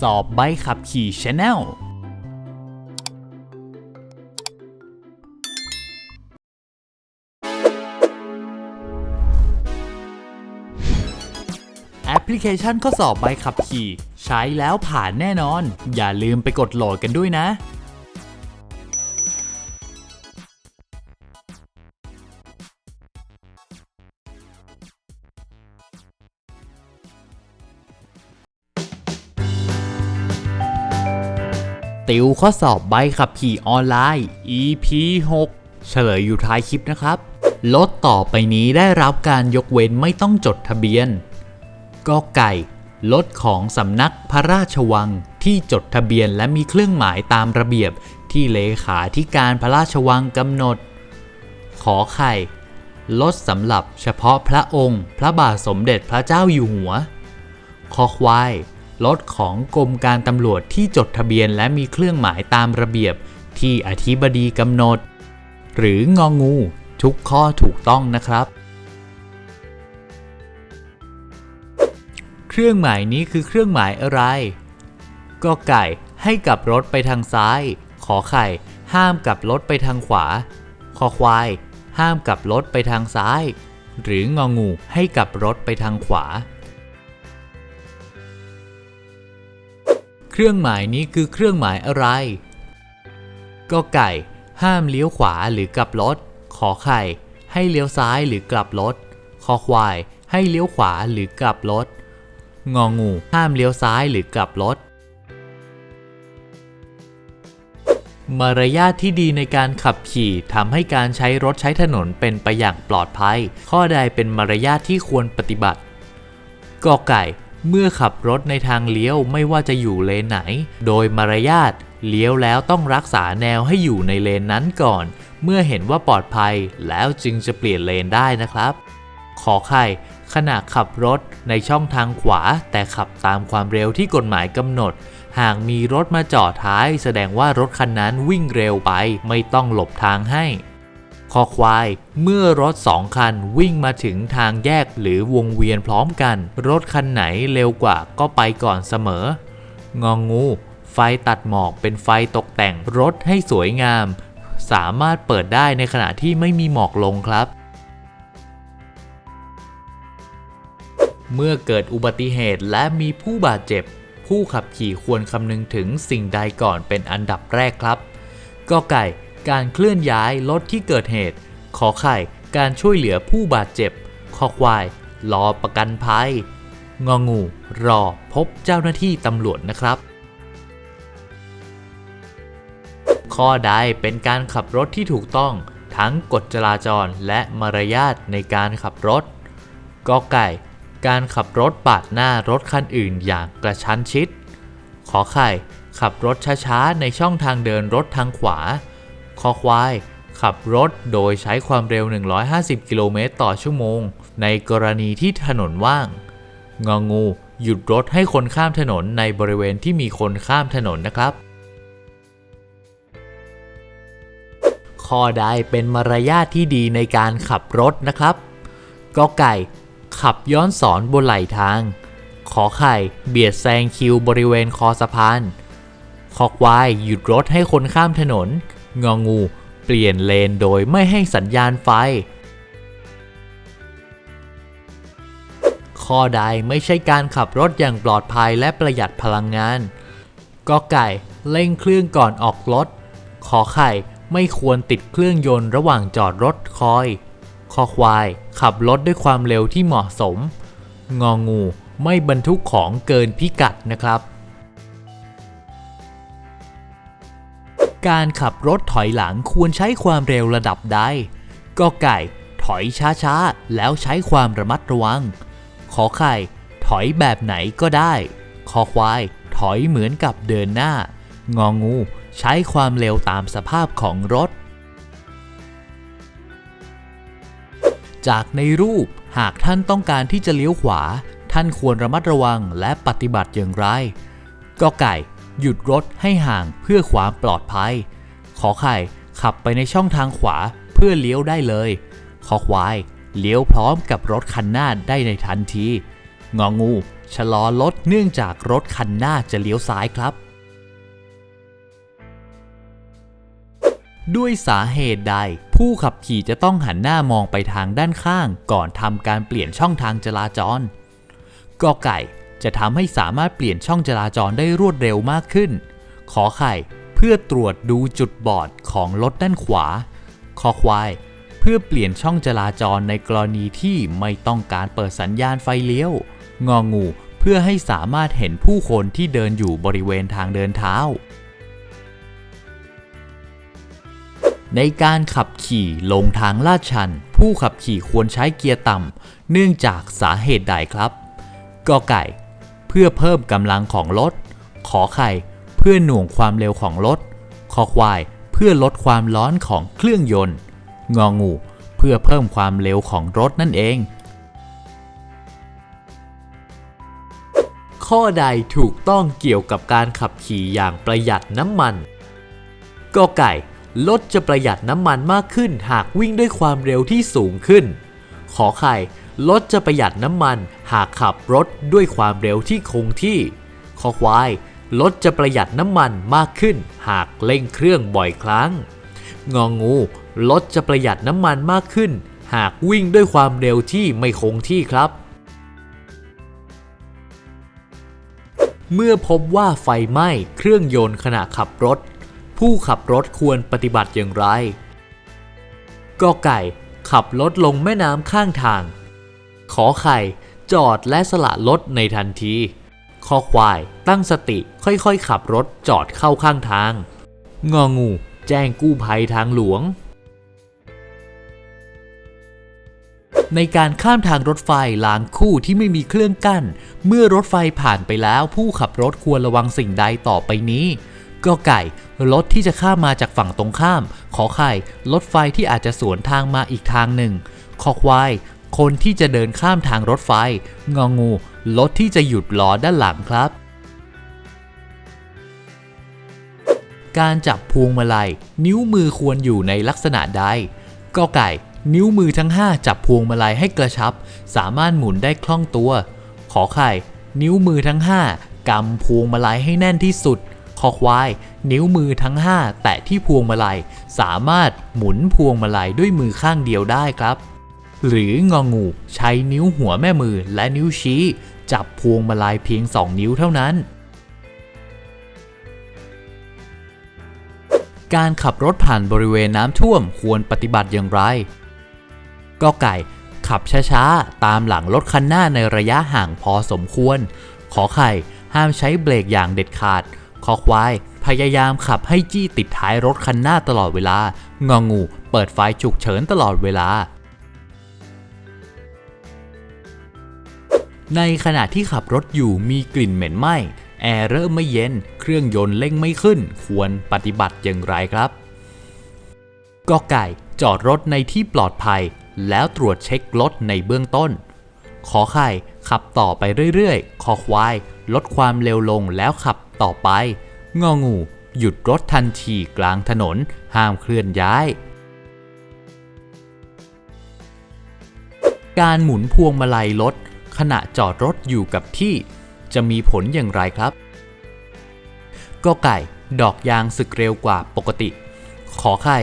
สอบใบขับขี่ชแนลแอปพลิเคชันข้อสอบใบขับขี่ ใช้แล้วผ่านแน่นอน อย่าลืมไปกดโหลดกันด้วยนะ ติวข้อสอบใบขับขี่ออนไลน์ EP 6 เฉลยอยู่ท้ายคลิปนะครับ รถต่อไปนี้ได้รับการยกเว้นไม่ต้องจดทะเบียนก็ไก่ รถของสำนักพระราชวังที่จดทะเบียนและมีเครื่องหมายตามระเบียบที่เลขาธิการพระราชวังกำหนด ขอไข่ รถสำหรับเฉพาะพระองค์ พระบาทสมเด็จพระเจ้าอยู่หัว คอควาย รถของกรมการตำรวจที่จดทะเบียนและมีเครื่องหมายตามระเบียบที่อธิบดีกำหนด หรืององูทุกข้อถูกต้องนะครับ เครื่องหมายนี้คือเครื่องหมายอะไรก็ไก่ให้กลับรถไปทางซ้าย ขอไข่ ห้ามกลับรถไปทางขวา คอควาย ห้ามกลับรถไปทางซ้าย หรืององูให้กลับรถไปทางขวา รื่องหมายนี้คือเครื่องหมายอะไร ก็ไก่ ห้ามเลี้ยวขวาหรือกลับรถ ขอไข่ ให้เลี้ยวซ้ายหรือกลับรถ คอควาย ให้เลี้ยวขวาหรือกลับรถ งองู ห้ามเลี้ยวซ้ายหรือกลับรถ มารยาทที่ดีในการขับขี่ทำให้การใช้รถใช้ถนนเป็นไปอย่างปลอดภัย ข้อใดเป็นมารยาทที่ควรปฏิบัติกอไก่ เมื่อขับรถในทางเลี้ยวไม่ว่าจะอยู่เลนไหน โดยมารยาทเลี้ยวแล้วต้องรักษาแนวให้อยู่ในเลนนั้นก่อน เมื่อเห็นว่าปลอดภัยแล้วจึงจะเปลี่ยนเลนได้นะครับ ขอไข่ขณะขับรถในช่องทางขวา แต่ขับตามความเร็วที่กฎหมายกำหนด หากมีรถมาจอดท้าย แสดงว่ารถคันนั้นวิ่งเร็วไป ไม่ต้องหลบทางให้ คอควาย เมื่อรถสองคันวิ่งมาถึงทางแยกหรือวงเวียนพร้อมกัน รถคันไหนเร็วกว่าก็ไปก่อนเสมอ งองู ไฟตัดหมอกเป็นไฟตกแต่งรถให้สวยงาม สามารถเปิดได้ในขณะที่ไม่มีหมอกลงครับ เมื่อเกิดอุบัติเหตุและมีผู้บาดเจ็บ ผู้ขับขี่ควรคำนึงถึงสิ่งใดก่อนเป็นอันดับแรกครับ ก็ไก่ การเคลื่อนย้ายรถที่เกิดเหตุ ขอไข่ การช่วยเหลือผู้บาดเจ็บ คอควาย รอประกันภัย งองู รอพบเจ้าหน้าที่ตำรวจนะครับ ข้อใดเป็นการขับรถที่ถูกต้อง ทั้งกฎจราจรและมารยาทในการขับรถกอไก่ การขับรถปาดหน้ารถคันอื่นอย่างกระชั้นชิด ขอไข่ ขับรถช้าๆในช่องทางเดินรถทางขวา คอควาย ขับรถโดยใช้ความเร็ว 150 กิโลเมตรต่อชั่วโมง ในกรณีที่ถนนว่าง งองู หยุดรถให้คนข้ามถนนในบริเวณที่มีคนข้ามถนนนะครับข้อใดเป็นมารยาทที่ดีในการขับรถนะครับกอไก่ ขับย้อนสอนบนไหลทาง ขอไข่ เบียดแซงคิวบริเวณคอสะพานคอควาย หยุดรถให้คนข้ามถนน งองู เปลี่ยนเลนโดยไม่ให้สัญญาณไฟ ข้อใดไม่ใช่การขับรถอย่างปลอดภัยและประหยัดพลังงานกอไก่เร่งเครื่องก่อนออกรถ ขอไข่ไม่ควรติดเครื่องยนต์ระหว่างจอดรถคอย คอควายขับรถด้วยความเร็วที่เหมาะสม งองูไม่บรรทุกของเกินพิกัดนะครับ การขับรถถอยหลังควรใช้ความเร็วระดับใดก็ไก่ ถอยช้าๆ แล้วใช้ความระมัดระวัง ขอไข่ ถอยแบบไหนก็ได้คอควาย ถอยเหมือนกับเดินหน้า งองู ใช้ความเร็วตามสภาพของรถ จากในรูปหากท่านต้องการที่จะเลี้ยวขวา ท่านควรระมัดระวังและปฏิบัติอย่างไรก็ไก่ หยุดรถให้ห่างเพื่อความปลอดภัย ขอไข่ขับไปในช่องทางขวาเพื่อเลี้ยวได้เลย ขอควายเลี้ยวพร้อมกับรถคันหน้าได้ในทันที งองูชะลอรถเนื่องจากรถคันหน้าจะเลี้ยวซ้ายครับ ด้วยสาเหตุใด ผู้ขับขี่จะต้องหันหน้ามองไปทางด้านข้าง ก่อนทำการเปลี่ยนช่องทางจราจรกอไก่ จะทำให้สามารถเปลี่ยนช่องจราจรได้รวดเร็วมากขึ้น ขอไข่เพื่อตรวจดูจุดบอดของรถด้านขวา คอควาย เพื่อเปลี่ยนช่องจราจรในกรณีที่ไม่ต้องการเปิดสัญญาณไฟเลี้ยว งองูเพื่อให้สามารถเห็นผู้คนที่เดินอยู่บริเวณทางเดินเท้า ในการขับขี่ลงทางลาดชัน ผู้ขับขี่ควรใช้เกียร์ต่ำ เนื่องจากสาเหตุใดครับกอไก่ เพื่อเพิ่มกำลังของรถ ขอไข่ เพื่อหน่วงความเร็วของรถ คอควาย เพื่อลดความร้อนของเครื่องยนต์ งองู เพื่อเพิ่มความเร็วของรถนั่นเอง ข้อใดถูกต้องเกี่ยวกับการขับขี่อย่างประหยัดน้ำมันกอไก่ รถจะประหยัดน้ำมันมากขึ้นหากวิ่งด้วยความเร็วที่สูงขึ้น ขอไข่ รถจะประหยัดน้ำมันหากขับรถด้วยความเร็วที่คงที่คอควายรถจะประหยัดน้ำมันมากขึ้น หากเร่งเครื่องบ่อยครั้ง งองูรถจะประหยัดน้ำมันมากขึ้น หากวิ่งด้วยความเร็วที่ไม่คงที่ครับ เมื่อพบว่าไฟไหม้เครื่องยนต์ขณะขับรถ ผู้ขับรถควรปฏิบัติอย่างไรกอไก่ขับรถลงแม่น้ำข้างทาง ขอไข่ จอดและสละรถในทันทีคอควาย ตั้งสติค่อยๆ ขับรถจอดเข้าข้างทาง งองู แจ้งกู้ภัยทางหลวง ในการข้ามทางรถไฟรางคู่ที่ไม่มีเครื่องกั้น เมื่อรถไฟผ่านไปแล้วผู้ขับรถควรระวังสิ่งใดต่อไปนี้ก็ไก่ รถที่จะข้ามมาจากฝั่งตรงข้าม ขอไข่ รถไฟที่อาจจะสวนทางมาอีกทางหนึ่ง คอควาย คนที่จะเดินข้ามทางรถไฟ งองู รถที่จะหยุดรอด้านหลังครับ การจับพวงมาลัย นิ้วมือควรอยู่ในลักษณะใดก็ไก่ นิ้วมือทั้ง 5 จับพวงมาลัยให้กระชับ สามารถหมุนได้คล่องตัว ขอไข่ นิ้วมือทั้ง 5กำพวงมาลัยให้แน่นที่สุดคอควาย นิ้วมือทั้ง 5 แตะที่พวงมาลัย สามารถหมุนพวงมาลัยด้วยมือข้างเดียวได้ครับ หรืององูใช้นิ้วหัวแม่มือและนิ้วชี้ จับพวงมาลัยเพียง 2 นิ้วเท่านั้น การขับรถผ่านบริเวณน้ำท่วมควรปฏิบัติอย่างไรก็ไก่ขับช้าๆ ตามหลังรถคันหน้าในระยะห่างพอสมควร ขอไข่ห้ามใช้เบรกอย่างเด็ดขาดคอควายพยายามขับให้จี้ติดท้ายรถคันหน้าตลอดเวลางองู เปิดไฟฉุกเฉินตลอดเวลา ในขณะที่ขับรถอยู่มีกลิ่นเหม็นไหม้ แอร์เริ่มไม่เย็น เครื่องยนต์เร่งไม่ขึ้น ควรปฏิบัติอย่างไรครับกอไก่จอดรถในที่ปลอดภัย แล้วตรวจเช็ครถในเบื้องต้น ขอไข่ขับต่อไปเรื่อยๆคอควาย ลดความเร็วลงแล้วขับต่อไป งองู หยุดรถทันทีกลางถนน ห้ามเคลื่อนย้าย การหมุนพวงมาลัยรถ ขณะจอดรถอยู่กับที่ จะมีผลอย่างไรครับก็ไก่ ดอกยางสึกเร็วกว่าปกติ ขอไข่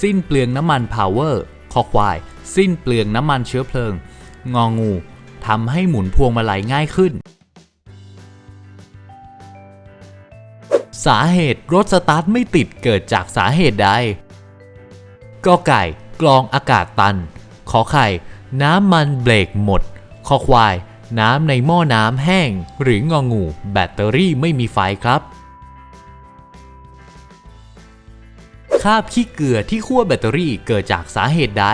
สิ้นเปลืองน้ำมันพาวเวอร์คอควาย สิ้นเปลืองน้ำมันเชื้อเพลิง งองูทำให้หมุนพวงมาลัยง่ายขึ้น สาเหตุรถสตาร์ทไม่ติดเกิดจากสาเหตุใดกอไก่กรองอากาศตัน ขอไข่ น้ำมันเบรกหมด คอควาย น้ำในหม้อน้ำแห้ง หรืององู แบตเตอรี่ไม่มีไฟครับคาบขี้เกลือที่ขั้วแบตเตอรี่เกิดจากสาเหตุใด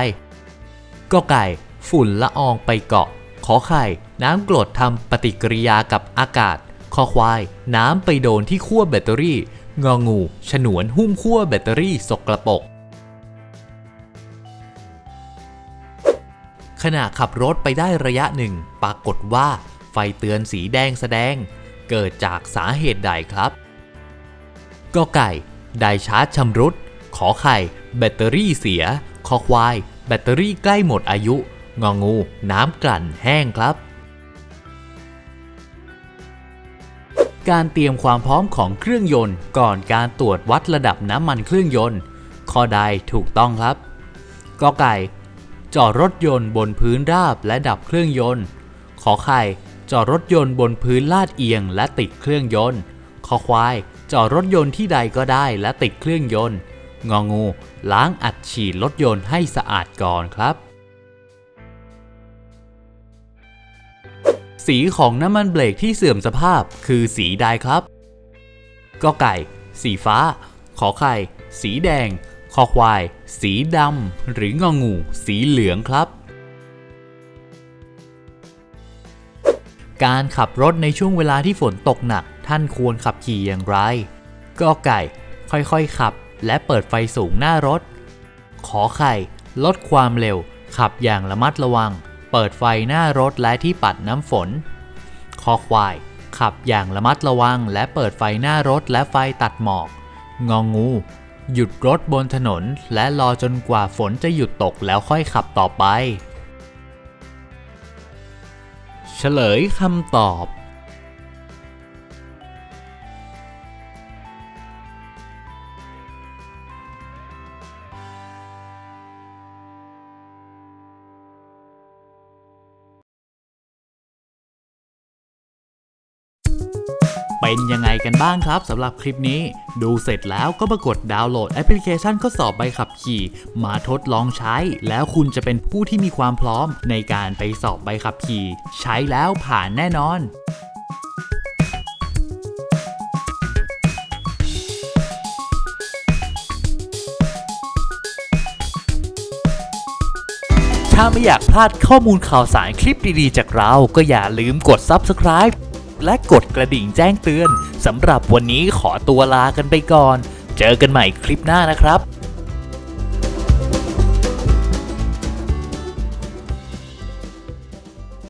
ก็ไก่ ฝุ่นละอองไปเกาะ ขอไข่ น้ำกรดทำปฏิกิริยากับอากาศ คอควาย น้ำไปโดนที่ขั้วแบตเตอรี่ งองู ฉนวนหุ้มขั้วแบตเตอรี่สกรปรก ขณะขับรถไปได้ระยะหนึ่ง ปรากฏว่าไฟเตือนสีแดงแสดง เกิดจากสาเหตุใดครับก็ไก่ได้ชาร์จชำรุด ขอไข่ แบตเตอรี่เสีย คอควาย แบตเตอรี่ใกล้หมดอายุ งองู น้ำกลั่นแห้งครับ การเตรียมความพร้อมของเครื่องยนต์ก่อนการตรวจวัดระดับน้ำมันเครื่องยนต์ ข้อใดถูกต้องครับกอไก่ จอดรถยนต์บนพื้นราบและดับเครื่องยนต์ ขอไข่ จอดรถยนต์บนพื้นลาดเอียงและติดเครื่องยนต์ ขอควาย จอดรถยนต์ที่ใดก็ได้และติดเครื่องยนต์ งองู ล้างอัดฉีดรถยนต์ให้สะอาดก่อนครับ สีของน้ำมันเบรกที่เสื่อมสภาพคือสีใดครับก็ไก่ สีฟ้า ขอไข่ สีแดง คอควาย สีดำหรืององู สีเหลืองครับ การขับรถในช่วงเวลาที่ฝนตกหนัก ท่านควรขับขี่อย่างไรก็ไก่ค่อยๆขับ และเปิดไฟสูงหน้ารถ ขอไข่ ลดความเร็ว ขับอย่างระมัดระวัง เปิดไฟหน้ารถและที่ปัดน้ำฝน คอควาย ขับอย่างระมัดระวัง และเปิดไฟหน้ารถและไฟตัดหมอก งองู หยุดรถบนถนน และรอจนกว่าฝนจะหยุดตกแล้วค่อยขับต่อไป เฉลยคำตอบ เป็นยังไงกันบ้างครับสำหรับคลิปนี้ ดูเสร็จแล้วก็มากดดาวน์โหลดแอปพลิเคชันข้อสอบใบขับขี่ มาทดลองใช้ แล้วคุณจะเป็นผู้ที่มีความพร้อมในการไปสอบใบขับขี่ ใช้แล้วผ่านแน่นอนถ้าไม่อยากพลาดข้อมูลข่าวสารคลิปดี ๆ จากเรา ก็อย่าลืมกด Subscribe และกดกระดิ่งแจ้งเตือนสำหรับวันนี้ขอตัวลากันไปก่อน เจอกันใหม่คลิปหน้านะครับ